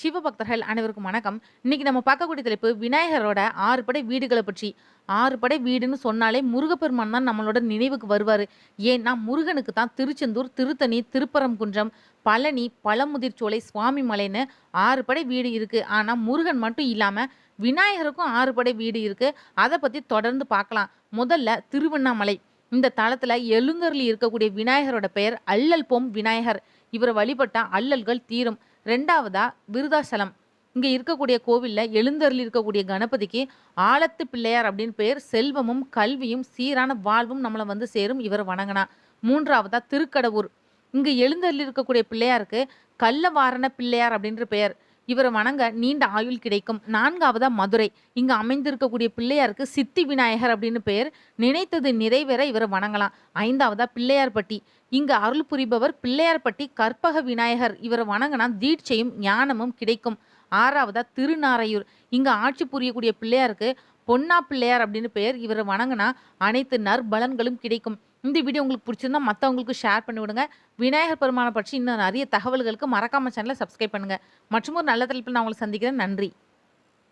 சிவபக்தர்கள் அனைவருக்கும் வணக்கம். இன்னைக்கு நம்ம பார்க்கக்கூடிய தலைப்பு விநாயகரோட ஆறு படை வீடுகளை பற்றி. ஆறு படை வீடுன்னு சொன்னாலே முருகப்பெருமான் தான் நம்மளோட நினைவுக்கு வருவார். ஏன்னா முருகனுக்கு தான் திருச்செந்தூர் திருத்தணி திருப்பரங்குன்றம் பழனி பழமுதிர்ச்சோலை சுவாமிமலைன்னு ஆறு படை வீடு இருக்குது ஆனால் முருகன் மட்டும் இல்லாமல் விநாயகருக்கும் ஆறு படை வீடு இருக்குது அதை பற்றி தொடர்ந்து பார்க்கலாம். முதல்ல திருவண்ணாமலை. இந்த தளத்தில் எழுங்கரில் இருக்கக்கூடிய விநாயகரோட பெயர் அல்லல் பொம் விநாயகர். இவரை வழிபட்டால் அல்லல்கள் தீரும். ரெண்டாவதா விருதாசலம். இங்கே இருக்கக்கூடிய கோவிலில் எழுந்தருளி இருக்கக்கூடிய கணபதிக்கு ஆலத்து பிள்ளையார் அப்படின்னு பேர் செல்வமும் கல்வியும் சீரான வாழ்வும் நம்மளை வந்து சேரும் இவர் வணங்கினா. மூன்றாவதா திருக்கடவூர். இங்கே எழுந்தருளி இருக்கக்கூடிய பிள்ளையாருக்கு கள்ளவாரண பிள்ளையார் அப்படின்ற பெயர். இவரை வணங்க நீண்ட ஆயுள் கிடைக்கும். நான்காவதா மதுரை. இங்க அமைந்திருக்கக்கூடிய பிள்ளையாருக்கு சித்தி விநாயகர் அப்படின்னு பெயர். நினைத்தது நிறைவேற இவரை வணங்கலாம். ஐந்தாவதா பிள்ளையார்பட்டி. இங்க அருள் புரிபவர் பிள்ளையார்பட்டி கற்பக விநாயகர். இவரை வணங்கினா தீட்சையும் ஞானமும் கிடைக்கும். ஆறாவதா திருநாரையூர். இங்க ஆட்சி புரியக்கூடிய பிள்ளையாருக்கு பொன்னா பிள்ளையார் அப்படின்னு பெயர். இவரை வணங்கினா அனைத்து நற்பலன்களும் கிடைக்கும். இந்த வீடியோ உங்களுக்கு பிடிச்சிருந்தா மற்றவங்களுக்கு ஷேர் பண்ணி விடுங்க. விநாயகர் பெருமானை பற்றி இன்னும் நிறைய தகவல்களுக்கு மறக்காம சேனலை சப்ஸ்கிரைப் பண்ணுங்கள் மற்றும் ஒரு நல்ல தலைப்பில் நான் உங்களை சந்திக்கிறேன். நன்றி.